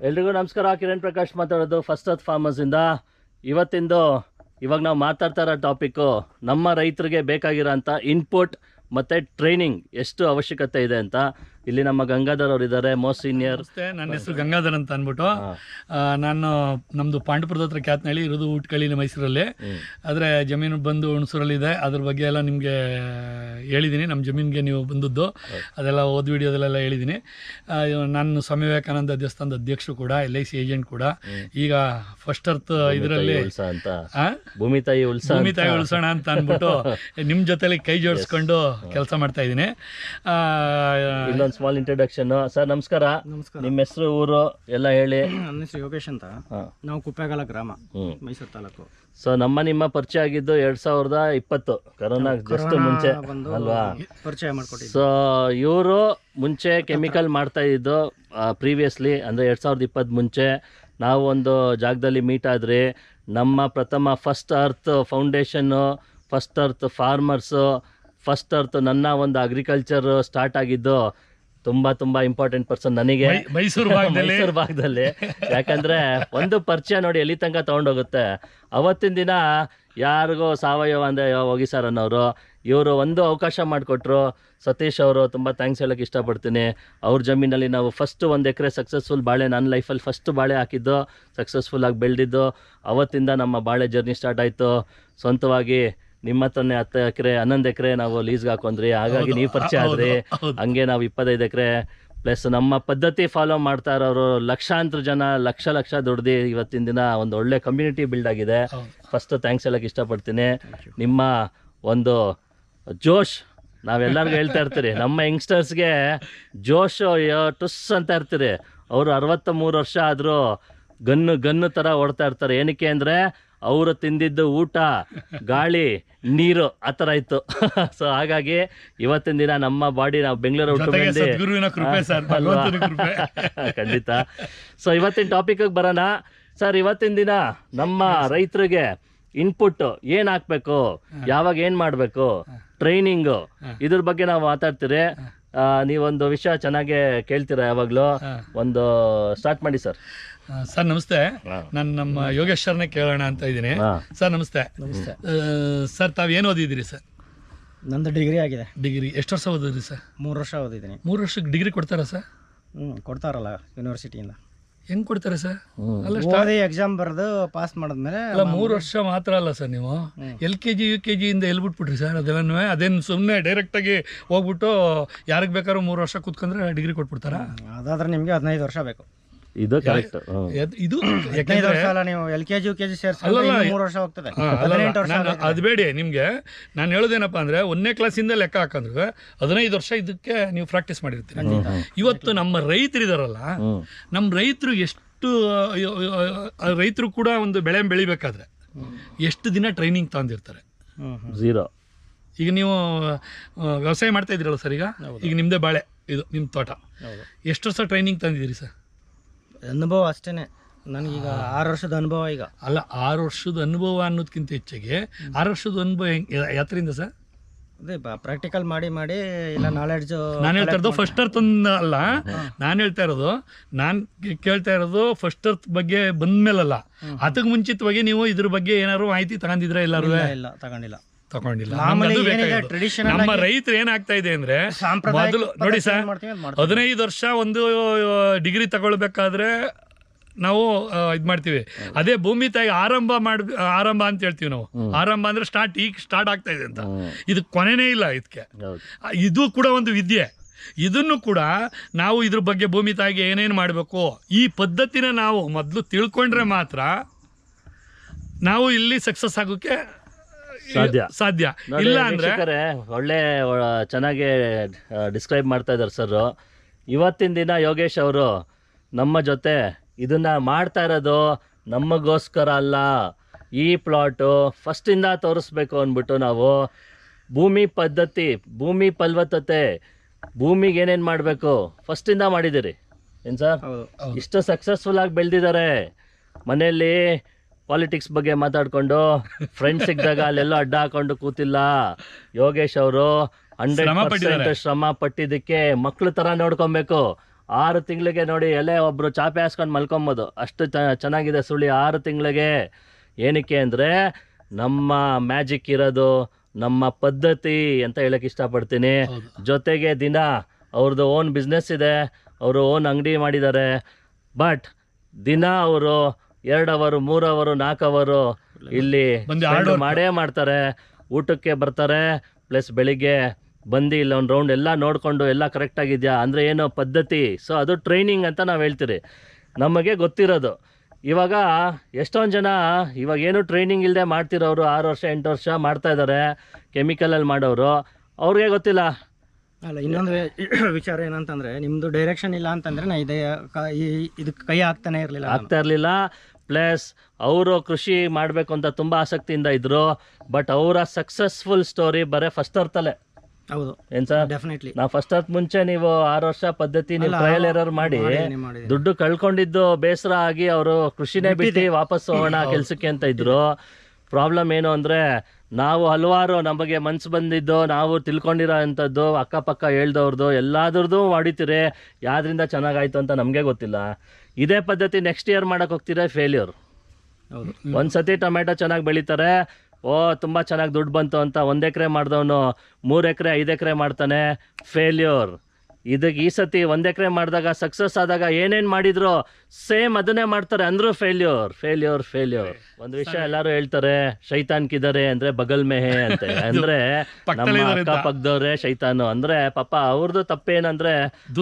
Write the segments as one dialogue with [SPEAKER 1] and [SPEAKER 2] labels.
[SPEAKER 1] ಎಲ್ರಿಗೂ ನಮಸ್ಕಾರ. ಕಿರಣ್ ಪ್ರಕಾಶ್ ಮಾತಾಡೋದು ಫಸ್ಟ್ ಅತ್ ಫಾರ್ಮರ್ಸ್ ಇಂದ. ಇವತ್ತಿಂದು ಇವಾಗ ನಾವು ಮಾತಾಡ್ತಾ ಇರೋ ಟಾಪಿಕ್ಕು ನಮ್ಮ ರೈತರಿಗೆ ಬೇಕಾಗಿರೋ ಬೇಕಾಗಿರೋಂಥ ಇನ್ಪುಟ್ ಮತ್ತು ಟ್ರೈನಿಂಗ್ ಎಷ್ಟು ಅವಶ್ಯಕತೆ ಇದೆ ಅಂತ. ಇಲ್ಲಿ ನಮ್ಮ ಗಂಗಾಧರ್ ಅವರು ಇದ್ದಾರೆ ಮೋಸ್ಟ್ ಸೀನಿಯರ್
[SPEAKER 2] ನಮಸ್ತೆ ನನ್ನ ಹೆಸರು ಗಂಗಾಧರ್ ಅಂತ ಅಂದ್ಬಿಟ್ಟು ಆ, ನಾನು ನಮ್ದು ಪಾಂಡಪುರದ ಹತ್ರ ಕ್ಯಾತ್ನಳ್ಳಿ ಇರೋದು ಉಟ್ಕಳ್ಳಿ ಮೈಸೂರಲ್ಲಿ. ಆದರೆ ಜಮೀನು ಬಂದು ಹುಣಸೂರಲ್ಲಿದೆ ಅದ್ರ ಬಗ್ಗೆ ಎಲ್ಲ ನಿಮಗೆ ಹೇಳಿದ್ದೀನಿ ನಮ್ಮ ಜಮೀನಿಗೆ ನೀವು ಬಂದದ್ದು. ಅದೆಲ್ಲ ಓದ್ ವಿಡಿಯೋದಲ್ಲೆಲ್ಲ ಹೇಳಿದ್ದೀನಿ ಆ, ಇವ್- ನಾನು ಸ್ವಾಮಿ ವಿವೇಕಾನಂದ ದೇವಸ್ಥಾನದ ಅಧ್ಯಕ್ಷರು ಕೂಡ ಎಲ್ ಐ ಸಿ ಏಜೆಂಟ್ ಕೂಡ. ಈಗ ಫಸ್ಟ್ ಅರ್ತ್ ಇದರಲ್ಲಿ
[SPEAKER 1] ಉಲ್ಸ ಅಂತ.
[SPEAKER 2] ಆ?
[SPEAKER 1] ಭೂಮಿ ತಾಯಿ ಉಲ್ಸ
[SPEAKER 2] ಭೂಮಿ
[SPEAKER 1] ಅಂತ.
[SPEAKER 2] ತಾಯಿ ಉಳಿಸೋಣ ಅಂತ ಅಂದ್ಬಿಟ್ಟು ನಿಮ್ಮ ಜೊತೆಲಿ ಕೈ ಜೋಡಿಸ್ಕೊಂಡು ಕೆಲಸ ಮಾಡ್ತಾ ಇದ್ದೀನಿ.
[SPEAKER 1] ಸ್ಮಾಲ್ ಇಂಟ್ರೊಡಕ್ಷನ್ ಸರ್ ನಮಸ್ಕಾರ.
[SPEAKER 3] ನಮಸ್ಕಾರ.
[SPEAKER 1] ನಿಮ್ಮ ಹೆಸರು ಊರು ಎಲ್ಲ ಹೇಳಿ.
[SPEAKER 3] ನನ್ನ ಹೆಸರು ಯೋಗೇಶ್ ಅಂತ. ನಾವು ಕುಪ್ಪೆಗಾಲ ಗ್ರಾಮ ಮೈಸೂರು ತಾಲೂಕು.
[SPEAKER 1] ಸೊ ನಮ್ಮ ನಿಮ್ಮ ಪರಿಚಯ ಆಗಿದ್ದು ಎರಡ್ ಸಾವಿರದ ಇಪ್ಪತ್ತು. ಕರೋನಾ ಜಸ್ಟ್ ಮುಂಚೆ. ಅಲ್ವಾ?
[SPEAKER 3] ಪರಿಚಯ ಮಾಡಿಕೊಟ್ಟಿದ್ದು.
[SPEAKER 1] ಸೊ ಇವರು ಮುಂಚೆ ಕೆಮಿಕಲ್ ಮಾಡ್ತಾ ಇದ್ದು ಪ್ರೀವಿಯಸ್ಲಿ ಅಂದ್ರೆ ಎರಡ್ ಸಾವಿರದ ಇಪ್ಪತ್ತ್ ಮುಂಚೆ ನಾವು ಒಂದು ಜಾಗದಲ್ಲಿ ಮೀಟ್ ಆದ್ರೆ ನಮ್ಮ ಪ್ರಥಮ first earth foundation first earth farmers first earth ನನ್ನ ಒಂದು ಅಗ್ರಿಕಲ್ಚರ್ ಸ್ಟಾರ್ಟ್ ಆಗಿದ್ದು ತುಂಬ ತುಂಬಾ ಇಂಪಾರ್ಟೆಂಟ್ ಪರ್ಸನ್ ನನಗೆ.
[SPEAKER 2] ಮೈಸೂರು ಭಾಗದಲ್ಲಿ.
[SPEAKER 1] ಮೈಸೂರು ಭಾಗದಲ್ಲಿ. ಯಾಕಂದ್ರೆ ಒಂದು ಪರಿಚಯ ನೋಡಿ ಎಲ್ಲಿ ತನಕ ತಗೊಂಡೋಗುತ್ತೆ. ಅವತ್ತಿನ ದಿನ ಯಾರಿಗೋ ಸಾವಯವ ಅಂದ್ರೆ ಹೋಗಿ ಸರ್ ಅನ್ನೋರು ಇವರು ಒಂದು ಅವಕಾಶ ಮಾಡಿಕೊಟ್ರು. ಸತೀಶ್ ಅವರು ತುಂಬ ಥ್ಯಾಂಕ್ಸ್ ಹೇಳೋಕ್ಕೆ ಇಷ್ಟಪಡ್ತೀನಿ. ಅವ್ರ ಜಮೀನಲ್ಲಿ ನಾವು ಫಸ್ಟ್ ಒಂದು ಎಕರೆ ಸಕ್ಸಸ್ಫುಲ್ ಬಾಳೆ ನನ್ನ ಲೈಫಲ್ಲಿ ಫಸ್ಟ್ ಬಾಳೆ ಹಾಕಿದ್ದು. ಸಕ್ಸಸ್ಫುಲ್ಲಾಗಿ ಬೆಳೆದಿದ್ದು. ಅವತ್ತಿಂದ ನಮ್ಮ ಬಾಳೆ ಜರ್ನಿ ಸ್ಟಾರ್ಟ್ ಆಯಿತು. ಸ್ವಂತವಾಗಿ ನಿಮ್ಮ ಹತ್ರನೇ ಹತ್ತು ಎಕರೆ ಹನ್ನೊಂದು ಎಕರೆ ನಾವು ಲೀಸ್ಗೆ ಹಾಕೊಂಡ್ರಿ. ಹಾಗಾಗಿ ನೀವು ಪರಿಚಯ ಆದ್ರಿ. ಹಂಗೆ ನಾವು ಇಪ್ಪತ್ತೈದು ಎಕರೆ ಪ್ಲಸ್ ನಮ್ಮ ಪದ್ಧತಿ ಫಾಲೋ ಮಾಡ್ತಾ ಇರೋರು ಲಕ್ಷಾಂತರ ಜನ ಲಕ್ಷ ಲಕ್ಷ ದುಡ್ದು ಇವತ್ತಿನ ದಿನ ಒಂದು ಒಳ್ಳೆ ಕಮ್ಯುನಿಟಿ ಬಿಲ್ಡ್ ಆಗಿದೆ. ಫಸ್ಟ್ ಥ್ಯಾಂಕ್ಸ್ ಹೇಳಕ್ಕೆ ಇಷ್ಟಪಡ್ತೀನಿ. ನಿಮ್ಮ ಒಂದು ಜೋಶ್ ನಾವೆಲ್ಲರಿಗೂ ಹೇಳ್ತಾ ಇರ್ತೀರಿ. ನಮ್ಮ ಯಂಗ್ಸ್ಟರ್ಸ್ಗೆ ಜೋಶ್ ಟುಸ್ ಅಂತ ಇರ್ತೀರಿ. ಅವರು ಅರವತ್ತ ಮೂರು ವರ್ಷ ಆದರೂ ಗನ್ನು ಗನ್ನು ಥರ ಓಡ್ತಾ ಇರ್ತಾರೆ. ಏನಕ್ಕೆ ಅಂದರೆ ಅವರು ತಿಂದಿದ್ದು ಊಟ ಗಾಳಿ ನೀರು ಆ ಥರ ಇತ್ತು. ಸೊ ಹಾಗಾಗಿ ಇವತ್ತಿನ ದಿನ ನಮ್ಮ ಬಾಡಿ ನಾವು ಬೆಂಗಳೂರು ಖಂಡಿತ. ಸೊ ಇವತ್ತಿನ ಟಾಪಿಕ್ ಬರೋಣ. ಸರ್ ಇವತ್ತಿನ ದಿನ ನಮ್ಮ ರೈತರಿಗೆ ಇನ್ಪುಟ್ ಏನ್ ಹಾಕ್ಬೇಕು? ಯಾವಾಗ ಏನ್ ಮಾಡ್ಬೇಕು? ಟ್ರೈನಿಂಗ್ ಇದ್ರ ಬಗ್ಗೆ ನಾವು ಮಾತಾಡ್ತೀರಿ. ನೀವೊಂದು ವಿಷಯ ಚೆನ್ನಾಗೆ ಕೇಳ್ತೀರಾ ಯಾವಾಗ್ಲೂ? ಒಂದು ಸ್ಟಾರ್ಟ್ ಮಾಡಿ ಸರ್
[SPEAKER 2] ಸರ್ ನಮಸ್ತೆ. ನಾನು ನಮ್ಮ ಯೋಗೇಶ್ವರನೇ ಕೇಳೋಣ ಅಂತ ಇದ್ದೀನಿ. ಸರ್ ನಮಸ್ತೆ.
[SPEAKER 3] ನಮಸ್ತೆ.
[SPEAKER 2] ಸರ್ ತಾವು ಏನು ಓದಿದ್ದೀರಿ ಸರ್?
[SPEAKER 3] ನಂದು ಡಿಗ್ರಿ ಆಗಿದೆ.
[SPEAKER 2] ಡಿಗ್ರಿ. ಎಷ್ಟು ವರ್ಷ ಓದಿದ್ರಿ ಸರ್?
[SPEAKER 3] ಮೂರು ವರ್ಷ ಓದಿದ್ದೀನಿ.
[SPEAKER 2] ಮೂರು ವರ್ಷಕ್ಕೆ ಡಿಗ್ರಿ ಕೊಡ್ತಾರಾ ಸರ್?
[SPEAKER 3] ಹ್ಞೂ ಕೊಡ್ತಾರಲ್ಲ ಯೂನಿವರ್ಸಿಟಿಯಿಂದ
[SPEAKER 2] ಹೆಂಗ್ ಕೊಡ್ತಾರೆ ಸರ್. ಅಲ್ಲ
[SPEAKER 3] ಓದಿ ಎಕ್ಸಾಮ್ ಬರೆದು ಪಾಸ್ ಮಾಡಿದ್ಮೇಲೆ
[SPEAKER 2] ಅಲ್ಲ ಮೂರು ವರ್ಷ ಮಾತ್ರ ಅಲ್ಲ ಸರ್ ನೀವು? L K G U K ಜಿಯಿಂದ L ಬಿಟ್ಬಿಟ್ರಿ ಸರ್ ಅದೆಲ್ಲನೂ? ಅದೇನು ಸುಮ್ಮನೆ ಡೈರೆಕ್ಟಾಗಿ ಹೋಗ್ಬಿಟ್ಟು ಯಾರಿಗೆ ಬೇಕಾದ್ರೂ ಮೂರು ವರ್ಷ ಕೂತ್ಕೊಂಡ್ರೆ ಡಿಗ್ರಿ ಕೊಟ್ಬಿಡ್ತಾರಾ?
[SPEAKER 3] ಅದಾದ್ರೆ ನಿಮಗೆ ಹದಿನೈದು ವರ್ಷ ಬೇಕು.
[SPEAKER 1] ಇದು ಕರೆಕ್ಟ್
[SPEAKER 2] ಎದ್- ಇದು
[SPEAKER 3] ಹದಿನೈದು
[SPEAKER 2] ಯಾಕೆಂದ್ರೆ
[SPEAKER 3] ವರ್ಷ ಅಲ್ಲ ನೀವು L K G U K G
[SPEAKER 2] ಅಲ್ಲಲ್ಲ,
[SPEAKER 3] ಸೇರಿಸಿ ಮೂರು ವರ್ಷ ಹೋಗ್ತದೆ.
[SPEAKER 2] ಹಾ, ಅಲ್ಲಲ್ಲ,
[SPEAKER 3] ಹದಿನೆಂಟು ವರ್ಷ
[SPEAKER 2] ನಾನು. ಅದು ಬೇಡಿ ನಿಮಗೆ. ನಾನು ಹೇಳೋದೇನಪ್ಪ ಅಂದ್ರೆ ಒಂದನೇ ಕ್ಲಾಸಿಂದ ಲೆಕ್ಕ ಹಾಕಂದ್ರೆ ಹದಿನೈದು ವರ್ಷ ಇದಕ್ಕೆ ನೀವು ಪ್ರಾಕ್ಟೀಸ್ ಮಾಡಿರ್ತೀರಿ. ಇವತ್ತು ನಮ್ಮ ರೈತರು
[SPEAKER 1] ಇದಾರಲ್ಲ
[SPEAKER 2] ನಮ್ಮ ರೈತರು ಎಷ್ಟು ರೈತರು ಕೂಡ ಒಂದು ಬೆಳೆ ಬೆಳಿಬೇಕಾದ್ರೆ ಎಷ್ಟು ದಿನ ಟ್ರೈನಿಂಗ್ ತಗೊಂಡಿರ್ತಾರೆ
[SPEAKER 1] ಝೀರೋ
[SPEAKER 2] ಈಗ ನೀವು ಆ, ವ್ಯವಸಾಯ ಮಾಡ್ತಾ ಇದ್ದೀರಲ್ಲ ಸರ್ ಈಗ? ಈಗ ನಿಮ್ಮದೇ ಬಾಳೆ ಇದು ನಿಮ್ಮ ತೋಟ. ಎಷ್ಟು ವರ್ಷ ಟ್ರೈನಿಂಗ್ ತಂದಿದ್ದೀರಿ ಸರ್?
[SPEAKER 3] ಅನುಭವ ಅಷ್ಟೇನೆ. ನನಗೀಗ ಆರು ವರ್ಷದ ಅನುಭವ ಈಗ.
[SPEAKER 2] ಅಲ್ಲ ಆರು ವರ್ಷದ ಅನುಭವ ಅನ್ನೋದಕ್ಕಿಂತ ಹೆಚ್ಚಿಗೆ ಆರು ವರ್ಷದ ಅನುಭವ ಹೆಂಗೆ ಯಾತ್ರಿಂದ ಸರ್?
[SPEAKER 3] ಅದೇ ಪ್ರಾಕ್ಟಿಕಲ್ ಮಾಡಿ ಮಾಡಿ ಇಲ್ಲ ನಾಲೆಡ್ಜ್
[SPEAKER 2] ನಾನು ಹೇಳ್ತಾ ಇರೋದು ಫಸ್ಟ್ ಅರ್ತ್ ಅಲ್ಲ. ನಾನು ಹೇಳ್ತಾ ಇರೋದು ನಾನು ಕೇಳ್ತಾ ಇರೋದು ಫಸ್ಟ್ ಅರ್ತ್ ಬಗ್ಗೆ ಬಂದ್ಮೇಲಲ್ಲ. ಅದಕ್ಕೆ ಮುಂಚಿತವಾಗಿ ನೀವು ಇದ್ರ ಬಗ್ಗೆ ಏನಾದ್ರು ಮಾಹಿತಿ ತಗೊಂಡಿದ್ರೆ ಎಲ್ಲರೂ
[SPEAKER 3] ಇಲ್ಲ ತಗೊಂಡಿಲ್ಲ.
[SPEAKER 2] ತಗೊಂಡಿಲ್ಲ. ನಮ್ಮ ರೈತರು ಏನಾಗ್ತಾ ಇದೆ ಅಂದ್ರೆ ಮೊದಲು ನೋಡಿ ಸರ್. ಹದಿನೈದು ವರ್ಷ ಒಂದು ಡಿಗ್ರಿ ತಗೊಳ್ಬೇಕಾದ್ರೆ ನಾವು ಇದು ಮಾಡ್ತೀವಿ. ಅದೇ ಭೂಮಿ ತಾಯಿ ಆರಂಭ ಮಾಡ್ ಆರಂಭ ಅಂತ ಹೇಳ್ತೀವಿ ನಾವು. ಆರಂಭ ಅಂದ್ರೆ ಸ್ಟಾರ್ಟ್ ಈಗ ಸ್ಟಾರ್ಟ್ ಆಗ್ತಾ ಇದೆ ಅಂತ. ಇದು ಕೊನೆನೇ ಇಲ್ಲ ಇದಕ್ಕೆ. ಇದು ಕೂಡ ಒಂದು ವಿದ್ಯೆ. ಇದನ್ನು ಕೂಡ ನಾವು ಇದ್ರ ಬಗ್ಗೆ ಭೂಮಿ ತಾಯಿಗೆ ಏನೇನು ಮಾಡಬೇಕು? ಈ ಪದ್ಧತಿನ ನಾವು ಮೊದಲು ತಿಳ್ಕೊಂಡ್ರೆ ಮಾತ್ರ ನಾವು ಇಲ್ಲಿ ಸಕ್ಸಸ್ ಆಗೋಕ್ಕೆ
[SPEAKER 1] ಸಾಧ್ಯ.
[SPEAKER 2] ಸಾಧ್ಯ. ಇಲ್ಲ ಅಂದ್ರೆ
[SPEAKER 1] ವೀಕ್ಷಕರೇ, ಒಳ್ಳೆ ಒ- ಚೆನ್ನಾಗಿ ಡಿಸ್ಕ್ರೈಬ್ ಮಾಡ್ತಾ ಇದ್ದಾರೆ ಸರ್ ಇವತ್ತಿನ ದಿನ ಯೋಗೇಶ್ ಅವರು ನಮ್ಮ ಜೊತೆ ಇದನ್ನ ಮಾಡ್ತಾ ಇರೋದು ನಮಗೋಸ್ಕರ ಅಲ್ಲ. ಈ ಪ್ಲಾಟು ಫಸ್ಟಿಂದ ತೋರಿಸ್ಬೇಕು ಅಂದ್ಬಿಟ್ಟು ನಾವು ಭೂಮಿ ಪದ್ಧತಿ ಭೂಮಿ ಫಲವತ್ತತೆ ಭೂಮಿಗೆ ಏನೇನು ಮಾಡಬೇಕು ಫಸ್ಟಿಂದ ಮಾಡಿದ್ದೀರಿ. ಏನು ಸರ್
[SPEAKER 3] ಹೌದು.
[SPEAKER 1] ಇಷ್ಟು ಸಕ್ಸಸ್ಫುಲ್ ಆಗಿ ಬೆಳೆದಿದ್ದಾರೆ. ಮನೆಯಲ್ಲಿ ಪಾಲಿಟಿಕ್ಸ್ ಬಗ್ಗೆ ಮಾತಾಡ್ಕೊಂಡು ಫ್ರೆಂಡ್ಸ್ ಸಿಕ್ಕಿದಾಗ ಅಲ್ಲೆಲ್ಲ ಅಡ್ಡ ಹಾಕೊಂಡು ಕೂತಿಲ್ಲ. ಯೋಗೇಶ್ ಅವರು ಹಂಡ್ರೆಡ್
[SPEAKER 2] ಶ್ರಮ
[SPEAKER 1] ಪರ್ಸೆಂಟ್
[SPEAKER 2] ಪಟ್ಟಿದ್ದಾರೆ.
[SPEAKER 1] ಶ್ರಮ ಪಟ್ಟಿದ್ದಕ್ಕೆ ಮಕ್ಳು ತರ ನೋಡ್ಕೊಬೇಕು. ಆರು ತಿಂಗಳಿಗೆ ನೋಡಿ ಎಲೆ ಒಬ್ರು ಚಾಪೆ ಹಾಸ್ಕೊಂಡು ಮಲ್ಕೊಂಬೋದು. ಅಷ್ಟು ಚ- ಚೆನ್ನಾಗಿದೆ ಸುಳಿ ಆರು ತಿಂಗಳಿಗೆ. ಏನಕ್ಕೆ ಅಂದ್ರೆ ನಮ್ಮ ಮ್ಯಾಜಿಕ್ ಇರೋದು ನಮ್ಮ ಪದ್ಧತಿ ಅಂತ ಹೇಳಕ್ ಇಷ್ಟಪಡ್ತೀನಿ.
[SPEAKER 2] ಹೌದು.
[SPEAKER 1] ಜೊತೆಗೆ ದಿನ ಅವ್ರದ್ದು ಓನ್ ಬಿಸ್ನೆಸ್ ಇದೆ ಅವರು ಓನ್ ಅಂಗಡಿ ಮಾಡಿದ್ದಾರೆ. ಬಟ್ ದಿನ ಅವರು ಎರಡು ಅವರು ಮೂರು ಅವರು ನಾಲ್ಕು ಅವರು ಇಲ್ಲಿ. ಮಾಡೇ ಮಾಡ್ತಾರೆ. ಊಟಕ್ಕೆ ಬರ್ತಾರೆ ಪ್ಲಸ್ ಬೆಳಿಗ್ಗೆ ಬಂದು ಇಲ್ಲ ಒಂದು ರೌಂಡ್ ಎಲ್ಲ ನೋಡಿಕೊಂಡು ಎಲ್ಲ ಕರೆಕ್ಟಾಗಿದೆಯಾ ಅಂದರೆ ಏನೋ ಪದ್ಧತಿ. ಸೊ ಅದು ಟ್ರೈನಿಂಗ್ ಅಂತ ನಾವು ಹೇಳ್ತೀರಿ. ನಮಗೆ ಗೊತ್ತಿರೋದು. ಇವಾಗ ಎಷ್ಟೊಂದು ಜನ ಇವಾಗ ಏನು ಟ್ರೈನಿಂಗ್ ಇಲ್ಲದೆ ಮಾಡ್ತಿರೋರು ಆರು ವರ್ಷ ಎಂಟು ವರ್ಷ ಮಾಡ್ತಾ ಇದ್ದಾರೆ ಕೆಮಿಕಲಲ್ಲಿ ಮಾಡೋರು. ಅವ್ರಿಗೆ ಗೊತ್ತಿಲ್ಲ.
[SPEAKER 3] ಅಲ್ಲ ಇನ್ನೊಂದು ವಿಚಾರ ಏನಂತಂದ್ರೆ ನಿಮ್ಮದು ಡೈರೆಕ್ಷನ್ ಇಲ್ಲ ಅಂತಂದ್ರೆ ನಾ ಇದೇ ಇದಕ್ಕೆ ಕೈ ಹಾಕ್ತಾನೆ ಇರಲಿಲ್ಲ
[SPEAKER 1] ಆಗ್ತಾ ಇರಲಿಲ್ಲ. ಪ್ಲಸ್ ಅವರು ಕೃಷಿ ಮಾಡಬೇಕು ಅಂತ ತುಂಬ ಆಸಕ್ತಿಯಿಂದ ಇದ್ರು ಬಟ್ ಅವರ ಸಕ್ಸಸ್ಫುಲ್ ಸ್ಟೋರಿ ಬರೀ ಫಸ್ಟ್ ಅರ್ಥಲ್ಲೇ
[SPEAKER 3] ಹೌದು.
[SPEAKER 1] ಏನ್ ಸರ್?
[SPEAKER 3] ಡೆಫಿನೆಟ್ಲಿ
[SPEAKER 1] ನಾವು ಫಸ್ಟ್ ಅರ್ತ್ ಮುಂಚೆ ನೀವು ಆರು ವರ್ಷ ಪದ್ಧತಿ ನೀವು ಟ್ರಯಲ್ ಎರರ್ ಮಾಡಿ ದುಡ್ಡು ಕಳ್ಕೊಂಡಿದ್ದು ಬೇಸರ ಆಗಿ ಅವರು ಕೃಷಿನೇ ಬಿಟ್ಟು ವಾಪಸ್ ಹೋಗೋಣ ಕೆಲ್ಸಕ್ಕೆ ಅಂತ ಇದ್ರು. ಪ್ರಾಬ್ಲಮ್ ಏನು ಅಂದ್ರೆ ನಾವು ಹಲವಾರು ನಮಗೆ ಮನ್ಸು ಬಂದಿದ್ದು ನಾವು ತಿಳ್ಕೊಂಡಿರೋ ಅಂಥದ್ದು ಅಕ್ಕಪಕ್ಕ ಹೇಳ್ದವ್ರದ್ದು ಎಲ್ಲಾದ್ರದ್ದು ಹೊಡಿತೀರಿ ಯಾವ್ದ್ರಿಂದ ಚೆನ್ನಾಗಾಯ್ತು ಅಂತ ನಮಗೆ ಗೊತ್ತಿಲ್ಲ. ಇದೇ ಪದ್ಧತಿ ನೆಕ್ಸ್ಟ್ ಇಯರ್ ಮಾಡೋಕೆ ಹೋಗ್ತೀರಾ? ಫೇಲ್ಯೂರ್
[SPEAKER 3] ಒಂದು
[SPEAKER 1] ಸತಿ ಟೊಮೆಟೊ ಚೆನ್ನಾಗಿ ಬೆಳೀತಾರೆ ಓ ತುಂಬ ಚೆನ್ನಾಗಿ ದುಡ್ಡು ಬಂತು ಅಂತ ಒಂದು ಎಕರೆ ಮಾಡಿದವನು ಮೂರು ಎಕರೆ ಐದು ಎಕರೆ ಮಾಡ್ತಾನೆ ಫೇಲ್ಯೂರ್ ಇದಕ್ಕೆ ಈ ಸತಿ ಒಂದು ಎಕರೆ ಮಾಡಿದಾಗ ಸಕ್ಸಸ್ ಆದಾಗ ಏನೇನು ಮಾಡಿದ್ರು ಸೇಮ್ ಅದನ್ನೇ ಮಾಡ್ತಾರೆ. ಅಂದ್ರೂ ಫೇಲ್ಯೂರ್ ಫೇಲ್ಯೂರ್ ಫೇಲ್ಯೂರ್ ಒಂದು ವಿಷಯ ಎಲ್ಲರೂ ಹೇಳ್ತಾರೆ ಶೈತಾನ್ ಕಿದಾರೆ ಅಂದ್ರೆ ಬಗಲ್ ಮೇಹೆ ಅಂತ. ಅಂದ್ರೆ ನಮ್ಮ
[SPEAKER 2] ಅಕ್ಕ
[SPEAKER 1] ಪಕ್ಕದವ್ರೆ ಶೈತಾನು. ಅಂದ್ರೆ ಪಾಪ ಅವ್ರದ್ದು ತಪ್ಪೇನಂದ್ರೆ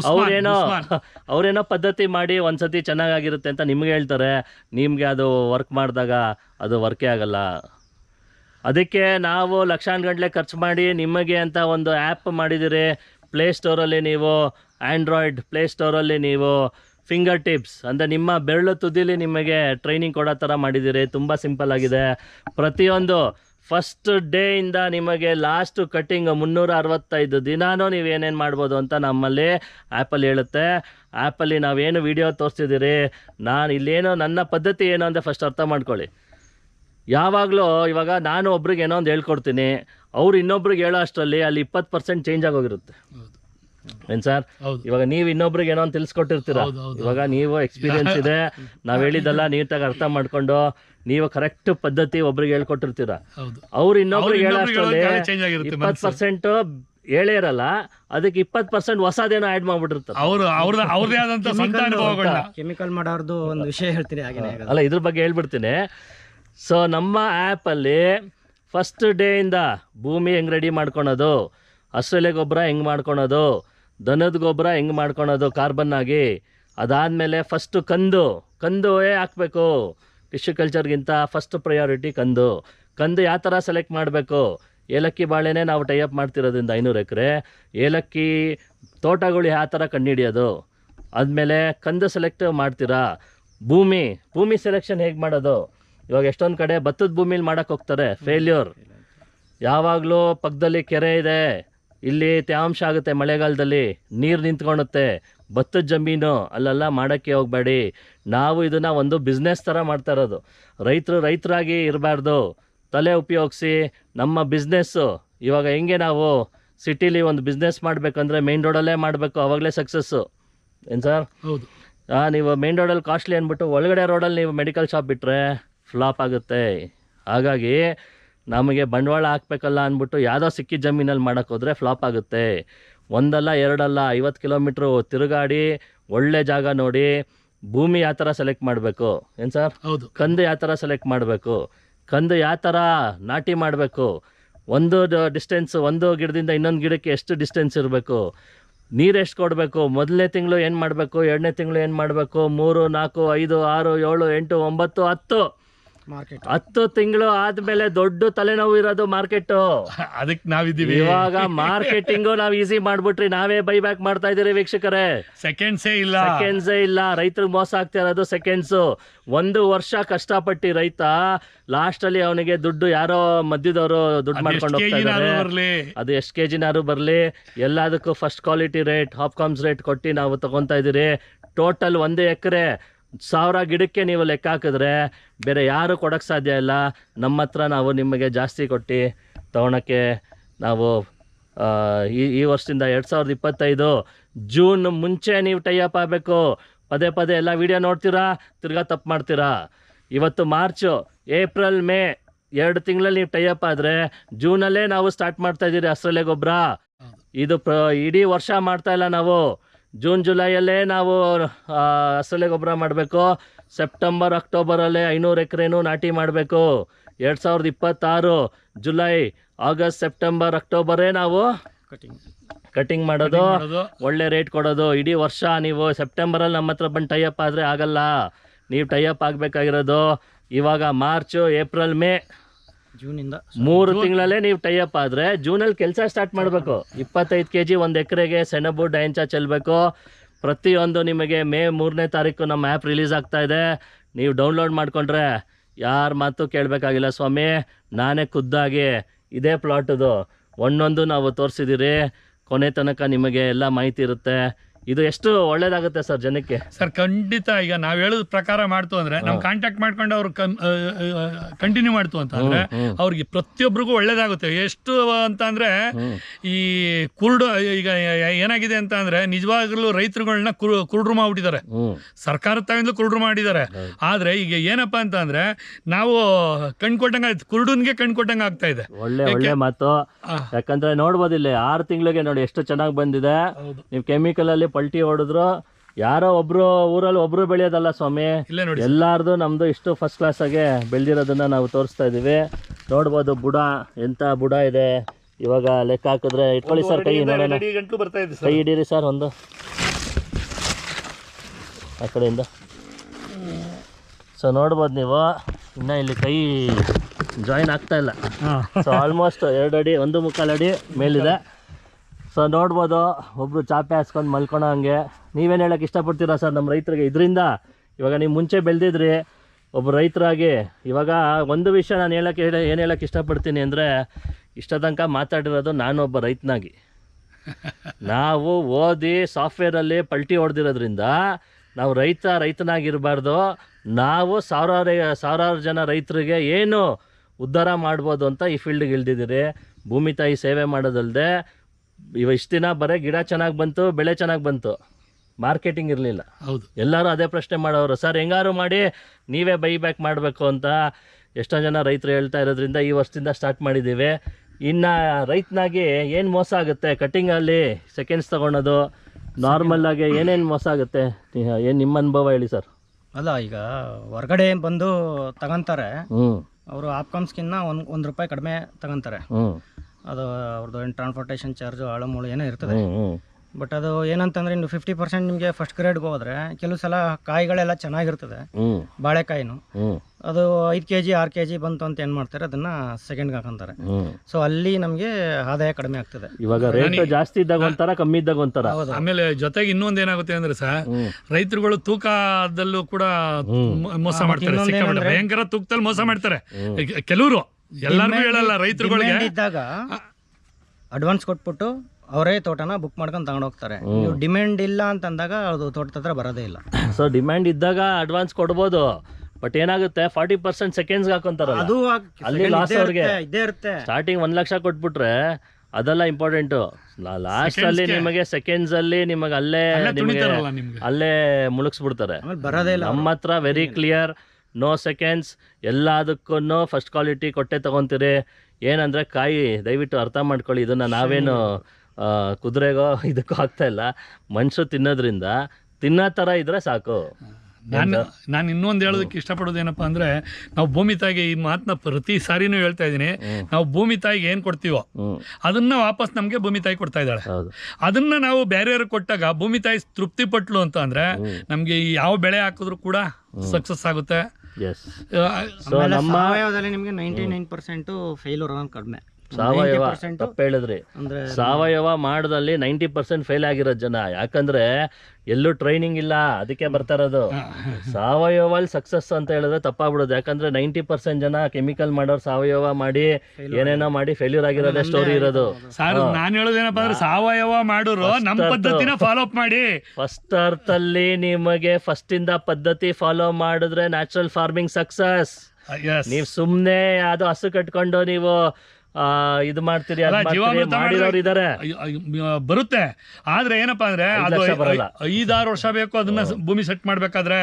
[SPEAKER 1] ಅವ್ರೇನೋ. ಅವ್ರೇನೋ ಪದ್ಧತಿ ಮಾಡಿ ಒಂದ್ಸತಿ ಚೆನ್ನಾಗಿರುತ್ತೆ ಅಂತ ನಿಮ್ಗೆ ಹೇಳ್ತಾರೆ. ನಿಮ್ಗೆ ಅದು ವರ್ಕ್ ಮಾಡಿದಾಗ ಅದು ವರ್ಕೇ ಆಗಲ್ಲ. ಅದಕ್ಕೆ ನಾವು ಲಕ್ಷಾನುಗಟ್ಟಲೆ ಖರ್ಚು ಮಾಡಿ ನಿಮಗೆ ಅಂತ ಒಂದು ಆ್ಯಪ್ ಮಾಡಿದಿರಿ ಪ್ಲೇ ಸ್ಟೋರಲ್ಲಿ ನೀವು ಆ್ಯಂಡ್ರಾಯ್ಡ್ ಪ್ಲೇ ಸ್ಟೋರಲ್ಲಿ ನೀವು ಫಿಂಗರ್ ಟಿಪ್ಸ್ ಅಂದರೆ ನಿಮ್ಮ ಬೆರಳು ತುದಿಲಿ ನಿಮಗೆ ಟ್ರೈನಿಂಗ್ ಕೊಡೋ ಥರ ಮಾಡಿದ್ದೀರಿ. ತುಂಬ ಸಿಂಪಲ್ ಆಗಿದೆ. ಪ್ರತಿಯೊಂದು ಫಸ್ಟ್ ಡೇಯಿಂದ ನಿಮಗೆ ಲಾಸ್ಟ್ ಕಟ್ಟಿಂಗ್ ಮುನ್ನೂರ ಅರವತ್ತೈದು ದಿನಾನೂ ನೀವು ಏನೇನು ಮಾಡ್ಬೋದು ಅಂತ ನಮ್ಮಲ್ಲಿ ಆ್ಯಪಲ್ಲಿ ಹೇಳುತ್ತೆ. ಆ್ಯಪಲ್ಲಿ ನಾವೇನು ವಿಡಿಯೋ ತೋರಿಸ್ತಿದ್ದೀರಿ ನಾನು ಇಲ್ಲೇನೋ ನನ್ನ ಪದ್ಧತಿ ಏನು ಅಂತ ಫಸ್ಟ್ ಅರ್ಥ ಮಾಡ್ಕೊಳ್ಳಿ. ಯಾವಾಗಲೂ ಇವಾಗ ನಾನು ಒಬ್ರಿಗೆ ಏನೋ ಒಂದು ಹೇಳ್ಕೊಡ್ತೀನಿ ಅವ್ರು ಇನ್ನೊಬ್ರಿಗೆ ಹೇಳೋ ಅಷ್ಟರಲ್ಲಿ ಅಲ್ಲಿ ಇಪ್ಪತ್ತು ಪರ್ಸೆಂಟ್ ಚೇಂಜ್ ಆಗೋಗಿರುತ್ತೆ. ಏನ್ ಸರ್? ಇವಾಗ ನೀವು ಇನ್ನೊಬ್ರಿಗೆ ಏನೋ ಒಂದು ತಿಳಿಸ್ಕೊಟ್ಟಿರ್ತೀರ. ಇವಾಗ ನೀವು ಎಕ್ಸ್ಪೀರಿಯನ್ಸ್ ಇದೆ ನಾವು ಹೇಳಿದ್ದೆಲ್ಲ ನೀಟಾಗಿ ಅರ್ಥ ಮಾಡ್ಕೊಂಡು ನೀವು ಕರೆಕ್ಟ್ ಪದ್ಧತಿ ಒಬ್ರಿಗೆ ಹೇಳ್ಕೊಟ್ಟಿರ್ತೀರ?
[SPEAKER 2] ಹೌದು.
[SPEAKER 1] ಅವ್ರು ಇನ್ನೊಬ್ರಿಗೆ ಹೇಳೋ ಅಷ್ಟರಲ್ಲಿ ಇಪ್ಪತ್ತು ಪರ್ಸೆಂಟ್ ಹೇಳೇ ಇರಲ್ಲ ಅದಕ್ಕೆ ಇಪ್ಪತ್ತು ಪರ್ಸೆಂಟ್ ಹೊಸದೇನೋ ಆ್ಯಡ್ ಮಾಡ್ಬಿಟ್ಟಿರ್ತಾರೆ.
[SPEAKER 2] ಅವರು ಅವ್ರದೇ
[SPEAKER 3] ಕೆಮಿಕಲ್ ಮಾಡೋರ್ದು ಒಂದು ವಿಷಯ ಹೇಳ್ತೀನಿ ಹಾಗೇನೆ
[SPEAKER 1] ಅಲ್ಲ ಇದ್ರ ಬಗ್ಗೆ ಹೇಳ್ಬಿಡ್ತೀನಿ. ಸೊ ನಮ್ಮ ಆ್ಯಪಲ್ಲಿ ಫಸ್ಟ್ ಡೇಯಿಂದ ಭೂಮಿ ಹೆಂಗೆ ರೆಡಿ ಮಾಡ್ಕೊಳೋದು ಅಸಲೆ ಗೊಬ್ಬರ ಹೆಂಗೆ ಮಾಡ್ಕೊಳೋದು, ದನದ ಗೊಬ್ಬರ ಹೆಂಗೆ ಮಾಡ್ಕೊಳೋದು ಕಾರ್ಬನ್ ಆಗಿ ಅದಾದಮೇಲೆ ಫಸ್ಟು ಕಂದು ಕಂದುವೇ ಹಾಕಬೇಕು. ಟಿಶ್ಯೂ ಕಲ್ಚರ್ಗಿಂತ ಫಸ್ಟ್ ಪ್ರಯಾರಿಟಿ ಕಂದು. ಕಂದು ಯಾವ ಥರ ಸೆಲೆಕ್ಟ್ ಮಾಡಬೇಕು? ಏಲಕ್ಕಿ ಬಾಳೆನೇ ನಾವು ಟೈಅಪ್ ಮಾಡ್ತಿರೋದ್ರಿಂದ ಐನೂರು ಎಕರೆ. ಏಲಕ್ಕಿ ತೋಟಗಳು ಯಾವ ಥರ ಕಂಡುಹಿಡಿಯೋದು? ಆದಮೇಲೆ ಕಂದು ಸೆಲೆಕ್ಟ್ ಮಾಡ್ತೀರಾ? ಭೂಮಿ ಭೂಮಿ ಸೆಲೆಕ್ಷನ್ ಹೇಗೆ ಮಾಡೋದು? ಇವಾಗ ಎಷ್ಟೊಂದು ಕಡೆ ಭತ್ತದ ಭೂಮಿಲಿ ಮಾಡಕ್ಕೆ ಹೋಗ್ತಾರೆ ಫೇಲ್ಯೂರ್ ಯಾವಾಗಲೂ ಪಕ್ಕದಲ್ಲಿ ಕೆರೆ ಇದೆ. ಇಲ್ಲಿ ತೇವಾಂಶ ಆಗುತ್ತೆ ಮಳೆಗಾಲದಲ್ಲಿ. ನೀರು ನಿಂತ್ಕೊಳುತ್ತೆ ಭತ್ತದ ಜಮೀನು ಅಲ್ಲೆಲ್ಲ ಮಾಡೋಕ್ಕೆ ಹೋಗಬೇಡಿ. ನಾವು ಇದನ್ನು ಒಂದು ಬಿಸ್ನೆಸ್ ಥರ ಮಾಡ್ತಾ ಇರೋದು. ರೈತರು ರೈತರಾಗಿ ಇರಬಾರ್ದು. ತಲೆ ಉಪಯೋಗಿಸಿ ನಮ್ಮ ಬಿಸ್ನೆಸ್ಸು ಇವಾಗ ಹೆಂಗೆ ನಾವು ಸಿಟಿಲಿ ಒಂದು ಬಿಸ್ನೆಸ್ ಮಾಡಬೇಕಂದ್ರೆ ಮೇನ್ ರೋಡಲ್ಲೇ ಮಾಡಬೇಕು. ಅವಾಗಲೇ ಸಕ್ಸಸ್ಸು ಏನು ಸರ್?
[SPEAKER 2] ಹೌದು.
[SPEAKER 1] ನೀವು ಮೇನ್ ರೋಡಲ್ಲಿ ಕಾಸ್ಟ್ಲಿ ಅಂದ್ಬಿಟ್ಟು ಒಳಗಡೆ ರೋಡಲ್ಲಿ ನೀವು ಮೆಡಿಕಲ್ ಶಾಪ್ ಬಿಟ್ಟರೆ ಫ್ಲಾಪ್ ಆಗುತ್ತೆ. ಹಾಗಾಗಿ ನಮಗೆ ಬಂಡವಾಳ ಹಾಕ್ಬೇಕಲ್ಲ ಅಂದ್ಬಿಟ್ಟು ಯಾವುದೋ ಸಿಕ್ಕಿದ ಜಮೀನಲ್ಲಿ ಮಾಡೋಕ್ಕೋದ್ರೆ ಫ್ಲಾಪ್ ಆಗುತ್ತೆ. ಒಂದಲ್ಲ ಎರಡಲ್ಲ ಐವತ್ತು ಕಿಲೋಮೀಟ್ರು ತಿರುಗಾಡಿ ಒಳ್ಳೆ ಜಾಗ ನೋಡಿ ಭೂಮಿ ಯಾವ ಥರ ಸೆಲೆಕ್ಟ್ ಮಾಡಬೇಕು? ಏನು ಸರ್?
[SPEAKER 2] ಹೌದು.
[SPEAKER 1] ಕಂದು ಯಾವ ಥರ ಸೆಲೆಕ್ಟ್ ಮಾಡಬೇಕು? ಕಂದು ಯಾವ ಥರ ನಾಟಿ ಮಾಡಬೇಕು? ಒಂದು ಡಿಸ್ಟೆನ್ಸ್ ಒಂದು ಗಿಡದಿಂದ ಇನ್ನೊಂದು ಗಿಡಕ್ಕೆ ಎಷ್ಟು ಡಿಸ್ಟೆನ್ಸ್ ಇರಬೇಕು? ನೀರು ಎಷ್ಟು ಕೊಡಬೇಕು? ಮೊದಲನೇ ತಿಂಗಳು ಏನು ಮಾಡಬೇಕು? ಎರಡನೇ ತಿಂಗಳು ಏನು ಮಾಡಬೇಕು? ಮೂರು ನಾಲ್ಕು ಐದು ಆರು ಏಳು ಎಂಟು ಒಂಬತ್ತು ಹತ್ತು.
[SPEAKER 3] ಮಾರ್ಕೆಟ್
[SPEAKER 1] ಹತ್ತು ತಿಂಗಳು ಆದ್ಮೇಲೆ ದೊಡ್ಡ ತಲೆನೋವು ಇರೋದು ಮಾರ್ಕೆಟ್
[SPEAKER 2] ಅದಕ್ಕೆ ನಾವಿದ್ದೀವಿ.
[SPEAKER 1] ಇವಾಗ ಮಾರ್ಕೆಟಿಂಗು ನಾವು ಈಸಿ ಮಾಡ್ಬಿಟ್ರಿ ನಾವೇ ಬೈ ಬ್ಯಾಕ್ ಮಾಡ್ತಾ ಇದೀರಿ ವೀಕ್ಷಕರೇ.
[SPEAKER 2] ಸೆಕೆಂಡ್ಸೇ ಇಲ್ಲ.
[SPEAKER 1] ಸೆಕೆಂಡ್ಸೇ ಇಲ್ಲ. ರೈತರು ಮೋಸ ಆಗ್ತಾ ಇರೋದು ಸೆಕೆಂಡ್ಸು ಒಂದು ವರ್ಷ ಕಷ್ಟಪಟ್ಟು ರೈತ ಲಾಸ್ಟ್ ಅಲ್ಲಿ ಅವನಿಗೆ ದುಡ್ಡು ಯಾರೋ ಮಧ್ಯದವರು ದುಡ್ಡು ಮಾಡ್ಕೊಂಡು ಹೋಗ್ತಾ ಇದ್ದಾರೆ. ಅದು ಎಷ್ಟು ಕೆ ಜಿನಾರು ಬರಲಿ? ಎಲ್ಲದಕ್ಕೂ first quality rate Hopcoms rate ಕೊಟ್ಟು ನಾವು ತಗೊತಾ ಇದ್ದೀರಿ. ಟೋಟಲ್ ಒಂದು ಎಕರೆ. ಸಾವಿರ ಗಿಡಕ್ಕೆ ನೀವು ಲೆಕ್ಕ ಹಾಕಿದ್ರೆ ಬೇರೆ ಯಾರು ಕೊಡೋಕ್ಕೆ ಸಾಧ್ಯ ಇಲ್ಲ. ನಮ್ಮ ಹತ್ರ ನಾವು ನಿಮಗೆ ಜಾಸ್ತಿ ಕೊಟ್ಟು ತೊಗೊಳಕ್ಕೆ ನಾವು ಈ ಈ ವರ್ಷದಿಂದ ಎರಡು ಸಾವಿರದ ಇಪ್ಪತ್ತೈದು ಜೂನ್ ಮುಂಚೆ ನೀವು ಟೈಅಪ್ ಆಗಬೇಕು. ಪದೇ ಪದೇ ಎಲ್ಲ ವಿಡಿಯೋ ನೋಡ್ತೀರಾ ತಿರ್ಗಾ ತಪ್ಪು ಮಾಡ್ತೀರಾ. ಇವತ್ತು ಮಾರ್ಚು ಏಪ್ರಿಲ್ ಮೇ ಎರಡು ತಿಂಗಳಲ್ಲಿ ನೀವು ಟೈಅಪ್ ಆದರೆ ಜೂನಲ್ಲೇ ನಾವು ಸ್ಟಾರ್ಟ್ ಮಾಡ್ತಾ ಇದ್ದೀರಿ ಹಸ್ರಲೆ ಗೊಬ್ಬರ ಇದು ಪ್ರ ಇಡೀ ವರ್ಷ ಮಾಡ್ತಾ ಇಲ್ಲ ನಾವು. ಜೂನ್ ಜುಲೈಯಲ್ಲೇ ನಾವು ಹಸಲೆ ಗೊಬ್ಬರ ಮಾಡಬೇಕು. ಸೆಪ್ಟೆಂಬರ್ ಅಕ್ಟೋಬರಲ್ಲೇ ಐನೂರು ಎಕರೆನೂ ನಾಟಿ ಮಾಡಬೇಕು. ಎರಡು ಸಾವಿರದ ಇಪ್ಪತ್ತಾರು ಜುಲೈ ಆಗಸ್ಟ್ ಸೆಪ್ಟೆಂಬರ್ ಅಕ್ಟೋಬರೇ ನಾವು
[SPEAKER 3] ಕಟಿಂಗ್
[SPEAKER 1] ಕಟಿಂಗ್ ಮಾಡೋದು.
[SPEAKER 2] ಮಾಡೋದು.
[SPEAKER 1] ಒಳ್ಳೆ ರೇಟ್ ಕೊಡೋದು. ಇಡೀ ವರ್ಷ ನೀವು ಸೆಪ್ಟೆಂಬರಲ್ಲಿ ನಮ್ಮ ಹತ್ರ ಬಂದು ಟೈಅಪ್ ಆದರೆ ಆಗಲ್ಲ. ನೀವು ಟೈಅಪ್ ಆಗಬೇಕಾಗಿರೋದು. ಇವಾಗ ಮಾರ್ಚು ಏಪ್ರಿಲ್ ಮೇ
[SPEAKER 3] ಜೂನಿಂದ
[SPEAKER 1] ಮೂರು ತಿಂಗಳಲ್ಲೇ ನೀವು ಟೈಅಪ್ ಆದರೆ ಜೂನಲ್ಲಿ ಕೆಲಸ ಸ್ಟಾರ್ಟ್ ಮಾಡಬೇಕು. ಇಪ್ಪತ್ತೈದು ಕೆ ಜಿ ಒಂದು ಎಕರೆಗೆ ಸೆಣಬು ಡೈಂಚ ಚೆಲ್ಲಬೇಕು ಪ್ರತಿಯೊಂದು ನಿಮಗೆ ಮೇ ಮೂರನೇ ತಾರೀಕು ನಮ್ಮ ಆ್ಯಪ್ ರಿಲೀಸ್ ಆಗ್ತಾ ಇದೆ. ನೀವು ಡೌನ್ಲೋಡ್ ಮಾಡಿಕೊಂಡ್ರೆ ಯಾರ ಮಾತು ಕೇಳಬೇಕಾಗಿಲ್ಲ ಸ್ವಾಮಿ. ನಾನೇ ಖುದ್ದಾಗಿ ಇದೇ ಪ್ಲಾಟದು ಒಂದೊಂದು ನಾವು ತೋರಿಸಿದ್ದೀರಿ ಕೊನೆ ತನಕ ನಿಮಗೆ ಎಲ್ಲ ಮಾಹಿತಿ ಇರುತ್ತೆ. ಇದು ಎಷ್ಟು ಒಳ್ಳೇದಾಗುತ್ತೆ ಸರ್ ಜನಕ್ಕೆ?
[SPEAKER 2] ಸರ್ ಖಂಡಿತ ಈಗ ನಾವ್ ಹೇಳೋದ್ ಪ್ರಕಾರ ಮಾಡ್ತು ಅಂದ್ರೆ ನಾವು ಕಾಂಟ್ಯಾಕ್ಟ್ ಮಾಡ್ಕೊಂಡು ಅವ್ರು ಕಂಟಿನ್ಯೂ ಮಾಡ್ತು ಅಂತ ಅಂದ್ರೆ ಅವ್ರಿಗೆ ಪ್ರತಿಯೊಬ್ಬರಿಗೂ ಒಳ್ಳೇದಾಗುತ್ತೆ. ಎಷ್ಟು ಅಂತ ಅಂದ್ರೆ ಈ ಕುರುಡು ಈಗ ಏನಾಗಿದೆ ಅಂತ ಅಂದ್ರೆ ನಿಜವಾಗ್ಲೂ ರೈತರುಗಳನ್ನ ಕುರುಡ್ರು ಮಾಡ್ಬಿಟ್ಟಿದ್ದಾರೆ.
[SPEAKER 1] ಸರ್ಕಾರ
[SPEAKER 2] ಸರ್ಕಾರದ ತಗೊಂಡ್ಲು ಕುರುಡ್ರು ಮಾಡಿದ್ದಾರೆ. ಆದ್ರೆ ಈಗ ಏನಪ್ಪಾ ಅಂತ ಅಂದ್ರೆ ನಾವು ಕಣ್ ಕೊಟ್ಟಂಗ ಆಯ್ತು ಕುರುಡನ್ಗೆ ಕಣ್ ಕೊಟ್ಟಂಗ ಆಗ್ತಾ ಇದೆ.
[SPEAKER 1] ಒಳ್ಳೆ ಒಳ್ಳೆ ಮಾತು. ಯಾಕಂದ್ರೆ ನೋಡ್ಬೋದು ಇಲ್ಲಿ ಆರು ತಿಂಗಳಿಗೆ ನೋಡಿ ಎಷ್ಟು ಚೆನ್ನಾಗಿ ಬಂದಿದೆ. ನೀವು ಕೆಮಿಕಲ್ ಅಲ್ಲಿ ಪಲ್ಟಿ ಹೊಡೆದ್ರು ಯಾರೋ ಒಬ್ರು ಊರಲ್ಲಿ ಒಬ್ರು ಬೆಳೆಯೋದಲ್ಲ ಸ್ವಾಮಿ
[SPEAKER 2] ಇಲ್ಲೇ ನೋಡಿ
[SPEAKER 1] ಎಲ್ಲಾರ್ದು ನಮ್ದು ಇಷ್ಟು ಫಸ್ಟ್ ಕ್ಲಾಸ್ ಆಗಿ ಬೆಳೆದಿರೋದನ್ನ ನಾವು ತೋರಿಸ್ತಾ ಇದೀವಿ ನೋಡ್ಬೋದು ಬುಡ ಎಂತ ಬುಡ ಇದೆ. ಇವಾಗ ಲೆಕ್ಕ ಹಾಕಿದ್ರೆ ಇಟ್ಕೊಳ್ಳಿ ಸರ್ ಕೈ ನೋಡೋಣ.
[SPEAKER 2] ಗಂಟಲು ಬರ್ತಾ ಇದೆ
[SPEAKER 1] ಕೈ ಹಿಡೀರಿ ಸರ್ ಒಂದು. ಆ ಕಡೆಯಿಂದ. ಸೊ ನೋಡ್ಬೋದು ನೀವು ಇನ್ನ ಇಲ್ಲಿ ಕೈ ಜಾಯಿನ್ ಆಗ್ತಾ ಇಲ್ಲ. ಸೊ ಆಲ್ಮೋಸ್ಟ್ ಎರಡು ಅಡಿ ಒಂದು ಮುಕ್ಕಾಲು ಅಡಿ ಮೇಲಿದೆ. ಸೊ ನೋಡ್ಬೋದು, ಒಬ್ರು ಚಾಪೆ ಹಾಸ್ಕೊಂಡು ಮಲ್ಕೊಳೋ ಹಂಗೆ. ನೀವೇನು ಹೇಳಕ್ಕೆ ಇಷ್ಟಪಡ್ತೀರಾ ಸರ್ ನಮ್ಮ ರೈತರಿಗೆ? ಇದರಿಂದ ಇವಾಗ ನೀವು ಮುಂಚೆ ಬೆಳೆದಿದ್ರಿ, ಒಬ್ಬ ರೈತರಾಗಿ. ಇವಾಗ ಒಂದು ವಿಷಯ ನಾನು ಹೇಳೋಕ್ಕೆ ಹೇಳಿ, ಏನು ಹೇಳಕ್ಕೆ ಇಷ್ಟಪಡ್ತೀನಿ ಅಂದರೆ ಇಷ್ಟ ತನಕ ಮಾತಾಡಿರೋದು ನಾನು ಒಬ್ಬ ರೈತನಾಗಿ. ನಾವು ಓದಿ ಸಾಫ್ಟ್ವೇರಲ್ಲಿ ಪಲ್ಟಿ ಹೊಡೆದಿರೋದ್ರಿಂದ ನಾವು ರೈತ ರೈತನಾಗಿರಬಾರ್ದು. ನಾವು ಸಾವಿರಾರು ಸಾವಿರಾರು ಜನ ರೈತರಿಗೆ ಏನು ಉದ್ಧಾರ ಮಾಡ್ಬೋದು ಅಂತ ಈ ಫೀಲ್ಡ್ಗೆ ಇಳ್ದಿದ್ದೀರಿ. ಭೂಮಿ ತಾಯಿ ಸೇವೆ ಮಾಡೋದಲ್ಲದೆ ಇವ ಇಷ್ಟು ದಿನ ಬರೀ ಗಿಡ ಚೆನ್ನಾಗಿ ಬಂತು ಬೆಳೆ ಚೆನ್ನಾಗಿ ಬಂತು. ಮಾರ್ಕೆಟಿಂಗ್ ಇರಲಿಲ್ಲ.
[SPEAKER 2] ಹೌದು.
[SPEAKER 1] ಎಲ್ಲರೂ ಅದೇ ಪ್ರಶ್ನೆ ಮಾಡೋರು ಸರ್ ಹೆಂಗಾರು ಮಾಡಿ ನೀವೇ ಬೈ ಬ್ಯಾಕ್ ಮಾಡಬೇಕು ಅಂತ ಎಷ್ಟೋ ಜನ ರೈತರು ಹೇಳ್ತಾ ಇರೋದ್ರಿಂದ ಈ ವರ್ಷದಿಂದ ಸ್ಟಾರ್ಟ್ ಮಾಡಿದ್ದೀವಿ. ಇನ್ನು ರೈತನಾಗಿ ಏನು ಮೋಸ ಆಗುತ್ತೆ? ಕಟ್ಟಿಂಗಲ್ಲಿ ಸೆಕೆಂಡ್ಸ್ ತೊಗೊಳೋದು ನಾರ್ಮಲ್ಲಾಗಿ ಏನೇನು ಮೋಸ ಆಗುತ್ತೆ? ಏನು ನಿಮ್ಮ ಅನುಭವ ಹೇಳಿ ಸರ್.
[SPEAKER 3] ಅಲ್ಲ ಈಗ ಹೊರಗಡೆ ಬಂದು ತಗೊಂತಾರೆ.
[SPEAKER 1] ಹ್ಞೂ
[SPEAKER 3] ಅವರು ಆಪ್ಕಾಮ್ಸ್ಕಿನ್ನ ಒಂದು ಒಂದು ರೂಪಾಯಿ ಕಡಿಮೆ ತಗೊಂತಾರೆ.
[SPEAKER 1] ಹ್ಞೂ
[SPEAKER 3] ಅದು ಅವ್ರದ್ದು ಏನು ಟ್ರಾನ್ಸ್ಪೋರ್ಟೇಷನ್ ಚಾರ್ಜು ಆಳಮೂಳು ಏನೋ ಇರ್ತದೆ. ಬಟ್ ಅದು ಏನಂತಂದ್ರೆ ಇನ್ನು ಫಿಫ್ಟಿ ಪರ್ಸೆಂಟ್ ನಿಮಗೆ ಫಸ್ಟ್ ಗ್ರೇಡ್ಗೆ ಹೋದ್ರೆ ಕೆಲವು ಸಲ ಕಾಯಿಗಳೆಲ್ಲ ಚೆನ್ನಾಗಿರ್ತದೆ. ಬಾಳೆಕಾಯಿನು. ಅದು ಐದು ಕೆ ಜಿ ಆರು ಕೆ ಜಿ ಬಂತು ಅಂತ ಏನು ಮಾಡ್ತಾರೆ ಅದನ್ನ ಸೆಕೆಂಡ್ಗೆ ಹಾಕೊಂತಾರೆ. ಸೊ ಅಲ್ಲಿ ನಮಗೆ ಆದಾಯ ಕಡಿಮೆ ಆಗ್ತದೆ.
[SPEAKER 1] ಇವಾಗ ರೇಟ್ ಜಾಸ್ತಿ ಇದ್ದಾಗ ಒಂಥರ ಕಮ್ಮಿ ಇದ್ದಾಗ ಒಂಥರ.
[SPEAKER 3] ಹೌದು.
[SPEAKER 2] ಆಮೇಲೆ ಜೊತೆಗೆ ಇನ್ನೊಂದು ಏನಾಗುತ್ತೆ ಅಂದ್ರೆ
[SPEAKER 1] ಸಹ
[SPEAKER 2] ರೈತರುಗಳು ತೂಕದಲ್ಲೂ ಕೂಡ ಮೋಸ ಮಾಡ್ತಾರೆ ಸಿಕ್ಕಾಪಟ್ಟೆ. ಭಯಂಕರ ತೂಕದಲ್ಲಿ ಮೋಸ ಮಾಡ್ತಾರೆ. ಕೆಲವರು ಎಲ್ಲರಿಗೂ ಹೇಳಲ್ಲ ರೈತರುಗಳಿಗೆ.
[SPEAKER 3] Demand ಇದ್ದಾಗ ಅಡ್ವಾನ್ಸ್ ಕೊಟ್ಬಿಟ್ಟು ಅವರೇ ತೋಟನ ಬುಕ್ ಮಾಡ್ಕೊಂಡು ತಗೊಂಡು ಹೋಗ್ತಾರೆ. ನೀವು ಡಿಮ್ಯಾಂಡ್ ಇಲ್ಲ ಅಂತಂದಾಗ ಅದು ತೋಟದ ಹತ್ರ ಬರೋದೇ ಇಲ್ಲ.
[SPEAKER 1] ಸೊ ಡಿಮ್ಯಾಂಡ್ ಇದ್ದಾಗ ಅಡ್ವಾನ್ಸ್ ಕೊಡ್ಬೋದು ಬಟ್ ಏನಾಗುತ್ತೆ? ಫಾರ್ಟಿ ಪರ್ಸೆಂಟ್ ಸೆಕೆಂಡ್ಸ್ ಹಾಕೊಂತಾರಲ್ಲ.
[SPEAKER 3] ಅದು
[SPEAKER 1] ಅಲ್ಲಿ ಅವ್ರಿಗೆ.
[SPEAKER 3] ಇರುತ್ತೆ
[SPEAKER 1] ಸ್ಟಾರ್ಟಿಂಗ್ ಒಂದ್ ಲಕ್ಷ ಕೊಟ್ಬಿಟ್ರೆ ಅದೆಲ್ಲ ಇಂಪಾರ್ಟೆಂಟು ಲಾಸ್ಟ್ ಅಲ್ಲಿ ನಿಮಗೆ ಸೆಕೆಂಡ್ಸ್ ಅಲ್ಲಿ ನಿಮಗೆ ಅಲ್ಲೇ
[SPEAKER 2] ಅಲ್ಲೇ
[SPEAKER 1] ನಿಮಗೆ. ಮುಳುಗಿಸ್ಬಿಡ್ತಾರೆ.
[SPEAKER 3] ಆಮೇಲೆ ಬರೋದೇ ಇಲ್ಲ.
[SPEAKER 1] ನಮ್ಮ ಹತ್ರ ವೆರಿ ಕ್ಲಿಯರ್ ನೋ ಸೆಕೆಂಡ್ಸ್ ಎಲ್ಲದಕ್ಕೂ ಫಸ್ಟ್ ಕ್ವಾಲಿಟಿ ಕೊಟ್ಟೆ ತಗೊಂತೀರಿ. ಏನಂದರೆ ಕಾಯಿ ದಯವಿಟ್ಟು ಅರ್ಥ ಮಾಡ್ಕೊಳ್ಳಿ. ಇದನ್ನು ನಾವೇನು ಕುದುರೆಗೋ ಇದಕ್ಕೂ ಆಗ್ತಾ ಇಲ್ಲ. ಮನುಷ್ಯರು ತಿನ್ನೋದ್ರಿಂದ ತಿನ್ನೋ ಥರ ಇದ್ರೆ ಸಾಕು.
[SPEAKER 2] ನಾನು ನಾನು ಇನ್ನೊಂದು ಹೇಳೋದಕ್ಕೆ ಇಷ್ಟಪಡೋದು ಏನಪ್ಪ ಅಂದರೆ ನಾವು ಭೂಮಿ ತಾಯಿಗೆ ಈ ಮಾತನ್ನ ಪ್ರತಿ ಸಾರಿನೂ ಹೇಳ್ತಾ ಇದ್ದೀನಿ. ನಾವು ಭೂಮಿ ತಾಯಿಗೆ ಏನು ಕೊಡ್ತೀವೋ ಅದನ್ನು ವಾಪಸ್ ನಮಗೆ ಭೂಮಿ ತಾಯಿ ಕೊಡ್ತಾ ಇದ್ದಾಳೆ. ಅದನ್ನು ನಾವು ಬೇರೆಯವ್ರಿಗೆ ಕೊಟ್ಟಾಗ ಭೂಮಿ ತಾಯಿ ತೃಪ್ತಿ ಪಟ್ಲು ಅಂತ ಅಂದರೆ ನಮಗೆ ಯಾವ ಬೆಳೆ ಹಾಕಿದ್ರು ಕೂಡ ಸಕ್ಸಸ್ ಆಗುತ್ತೆ.
[SPEAKER 1] ಎಸ್ ಸೊ ನಮ್ಮ
[SPEAKER 3] ಸಾವಯವದಲ್ಲಿ ನಿಮಗೆ ನೈಂಟಿ ನೈನ್ ಪರ್ಸೆಂಟು ಫೇಲ್ಯೂರ್ ಅನ್ನೋದು ಕಡಿಮೆ.
[SPEAKER 1] ಸಾವಯವ
[SPEAKER 3] 90%
[SPEAKER 1] ತಪ್ಪು ಹೇಳಿದ್ರಿ.
[SPEAKER 3] ಅಂದ್ರೆ
[SPEAKER 1] ಸಾವಯವ ಮಾಡದಲ್ಲಿ ನೈಂಟಿ ಪರ್ಸೆಂಟ್ ಫೇಲ್ ಆಗಿರೋ ಜನ. ಯಾಕಂದ್ರೆ ಎಲ್ಲೂ ಟ್ರೈನಿಂಗ್ ಇಲ್ಲ ಅದಕ್ಕೆ ಬರ್ತಾ ಇರೋದು. ಸಾವಯವಲ್ಲಿ ಸಕ್ಸಸ್ ಅಂತ ಹೇಳಿದ್ರೆ ತಪ್ಪಾಗ್ಬಿಡೋದು ಯಾಕಂದ್ರೆ ನೈಂಟಿ ಪರ್ಸೆಂಟ್ ಜನ ಕೆಮಿಕಲ್ ಮಾಡೋರು ಸಾವಯವ ಮಾಡಿ ಏನೇನೋ ಮಾಡಿ ಫೇಲ್ಯೂರ್ ಆಗಿರೋದೇ ಸ್ಟೋರಿ ಇರೋದು.
[SPEAKER 2] ಸರ್ ನಾನು ಹೇಳೋದೇನಪ್ಪ ಅಂದ್ರೆ ಸಾವಯವ ಮಾಡೋರು ನಮ್ಮ ಪದ್ಧತಿನ ಫಾಲೋ ಅಪ್ ಮಾಡಿ.
[SPEAKER 1] ಫಸ್ಟ್ ಅರ್ತ್ ಅಲ್ಲಿ ನಿಮಗೆ ಫಸ್ಟ್ ಇಂದ ಪದ್ಧತಿ ಫಾಲೋ ಮಾಡಿದ್ರೆ ನ್ಯಾಚುರಲ್ ಫಾರ್ಮಿಂಗ್ ಸಕ್ಸಸ್
[SPEAKER 2] ನೀವ್
[SPEAKER 1] ನೀವು ಸುಮ್ಮನೆ ಅದು ಹಸು ಕಟ್ಕೊಂಡು ನೀವು ಇದು ಮಾಡ್ತೀರಿ ಮಾಡಿರೋರು ಇದಾರೆ.
[SPEAKER 2] ಬರುತ್ತೆ. ಆದ್ರೆ ಏನಪ್ಪಾ ಅಂದ್ರೆ ಐದಾರು ವರ್ಷ ಬೇಕು ಅದನ್ನ ಭೂಮಿ ಸೆಟ್ ಮಾಡ್ಬೇಕಾದ್ರೆ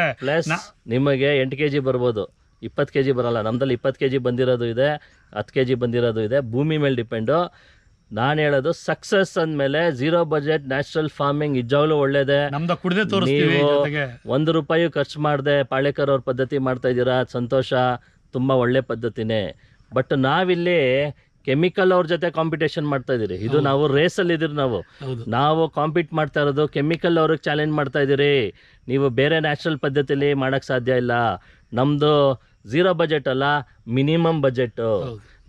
[SPEAKER 1] ನಿಮಗೆ ಎಂಟು ಕೆ ಜಿ ಬರ್ಬೋದು. ಇಪ್ಪತ್ತು ಕೆ ಜಿ ಬರಲ್ಲ. ನಮ್ದಲ್ಲಿ ಇಪ್ಪತ್ತು ಕೆ ಜಿ ಬಂದಿರೋದು ಇದೆ ಹತ್ತು ಕೆ ಜಿ ಬಂದಿರೋದು ಇದೆ. ಭೂಮಿ ಮೇಲೆ ಡಿಪೆಂಡು ನಾನು ಹೇಳೋದು ಸಕ್ಸಸ್ ಅಂದಮೇಲೆ ಝೀರೋ ಬಜೆಟ್ ನ್ಯಾಚುರಲ್ ಫಾರ್ಮಿಂಗ್ ನಿಜವಾಗ್ಲೂ ಒಳ್ಳೇದೆ.
[SPEAKER 2] ನಮ್ದು ಕುಡ್ದೆ ತೋರಿಸ್ತೀವಿ
[SPEAKER 1] ನೀವು
[SPEAKER 2] ಜೊತೆಗೆ.
[SPEAKER 1] ಒಂದು ರೂಪಾಯಿ ಖರ್ಚು ಮಾಡದೆ ಪಾಳೇಕರ್ ಅವ್ರ ಪದ್ಧತಿ ಮಾಡ್ತಾ ಇದ್ದೀರಾ ಸಂತೋಷ ತುಂಬ ಒಳ್ಳೆ ಪದ್ಧತಿನೇ. ಬಟ್ ನಾವಿಲ್ಲಿ ಕೆಮಿಕಲ್ ಅವ್ರ ಜೊತೆ ಕಾಂಪಿಟೇಷನ್ ಮಾಡ್ತಾ ಇದೀರಿ. ಇದು ನಾವು ರೇಸಲ್ಲಿ ಇದೀರಿ ನಾವು. ನಾವು ಕಾಂಪೀಟ್ ಮಾಡ್ತಾ ಇರೋದು ಕೆಮಿಕಲ್ ಅವ್ರಿಗೆ ಚಾಲೆಂಜ್ ಮಾಡ್ತಾ ಇದ್ದೀರಿ ನೀವು ಬೇರೆ ನ್ಯಾಚುರಲ್ ಪದ್ಧತಿಯಲ್ಲಿ ಮಾಡೋಕ್ಕೆ ಸಾಧ್ಯ ಇಲ್ಲ. ನಮ್ಮದು ಝೀರೋ ಬಜೆಟ್ ಅಲ್ಲ ಮಿನಿಮಮ್ ಬಜೆಟ್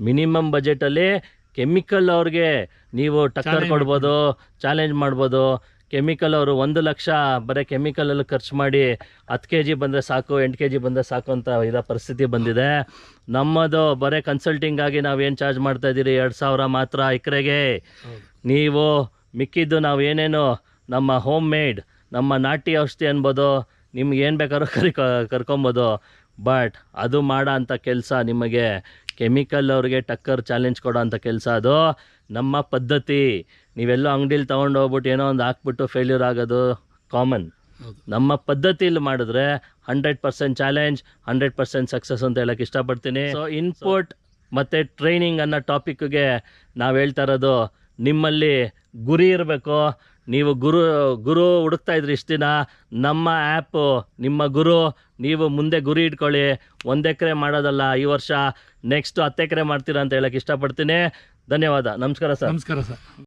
[SPEAKER 1] ಮಿನಿಮಮ್ ಬಜೆಟಲ್ಲಿ ಕೆಮಿಕಲ್ ಅವ್ರಿಗೆ ನೀವು ಟಕ್ಕರ್ ಕೊಡ್ಬೋದು ಚಾಲೆಂಜ್ ಮಾಡ್ಬೋದು. ಕೆಮಿಕಲ್ ಅವರು ಒಂದು ಲಕ್ಷ ಬರೀ ಕೆಮಿಕಲಲ್ಲಿ ಖರ್ಚು ಮಾಡಿ ಹತ್ತು ಕೆ ಜಿ ಬಂದರೆ ಸಾಕು, ಎಂಟು ಕೆ ಜಿ ಬಂದರೆ ಸಾಕು ಅಂತ ಇರೋ ಪರಿಸ್ಥಿತಿ ಬಂದಿದೆ. ನಮ್ಮದು ಬರೀ ಕನ್ಸಲ್ಟಿಂಗ್ ಆಗಿ ನಾವೇನು ಚಾರ್ಜ್ ಮಾಡ್ತಾ ಇದ್ದೀರಿ? ಎರಡು ಸಾವಿರ ಮಾತ್ರ ಎಕರೆಗೆ. ನೀವು ಮಿಕ್ಕಿದ್ದು ನಾವು ಏನೇನು? ನಮ್ಮ ಹೋಮ್ ಮೇಡ್ ನಮ್ಮ ನಾಟಿ ಔಷಧಿ ಅನ್ಬೋದು, ನಿಮ್ಗೆ ಏನು ಬೇಕಾದ್ರೂ ಕರಿ, ಕರ್ಕೊಬೋದು. ಬಟ್ ಅದು ಮಾಡೋ ಅಂಥ ಕೆಲಸ ನಿಮಗೆ. ಕೆಮಿಕಲ್ ಅವ್ರಿಗೆ ಟಕ್ಕರ್ ಚಾಲೆಂಜ್ ಕೊಡೋ ಅಂಥ ಕೆಲಸ ಅದು. ನಮ್ಮ ಪದ್ಧತಿ. ನೀವೆಲ್ಲೋ ಅಂಗಡೀಲಿ ತೊಗೊಂಡು ಹೋಗ್ಬಿಟ್ಟು ಏನೋ ಒಂದು ಹಾಕ್ಬಿಟ್ಟು ಫೇಲ್ಯೂರ್ ಆಗೋದು ಕಾಮನ್ ನಮ್ಮ ಪದ್ಧತಿಯಲ್ಲಿ ಮಾಡಿದ್ರೆ hundred percent challenge hundred percent success ಅಂತ ಹೇಳಕ್ ಇಷ್ಟಪಡ್ತೀನಿ. ಸೊ ಇನ್ಪುಟ್ ಮತ್ತು ಟ್ರೈನಿಂಗ್ ಅನ್ನೋ ಟಾಪಿಕ್ಗೆ ನಾವು ಹೇಳ್ತಾ ಇರೋದು ನಿಮ್ಮಲ್ಲಿ ಗುರಿ ಇರಬೇಕು. ನೀವು ಗುರು ಗುರು ಹುಡುಕ್ತಾ ಇದ್ರಿ ಇಷ್ಟು ದಿನ ನಮ್ಮ ಆ್ಯಪು ನಿಮ್ಮ ಗುರು ನೀವು ಮುಂದೆ ಗುರಿ ಇಟ್ಕೊಳ್ಳಿ. ಒಂದು ಎಕರೆ ಮಾಡೋದಲ್ಲ ಈ ವರ್ಷ ನೆಕ್ಸ್ಟು ಹತ್ತು ಎಕರೆ ಮಾಡ್ತೀರಾ ಅಂತ ಹೇಳಕ್ಕೆ ಇಷ್ಟಪಡ್ತೀನಿ. ಧನ್ಯವಾದ. ನಮಸ್ಕಾರ ಸರ್.
[SPEAKER 2] ನಮಸ್ಕಾರ ಸರ್.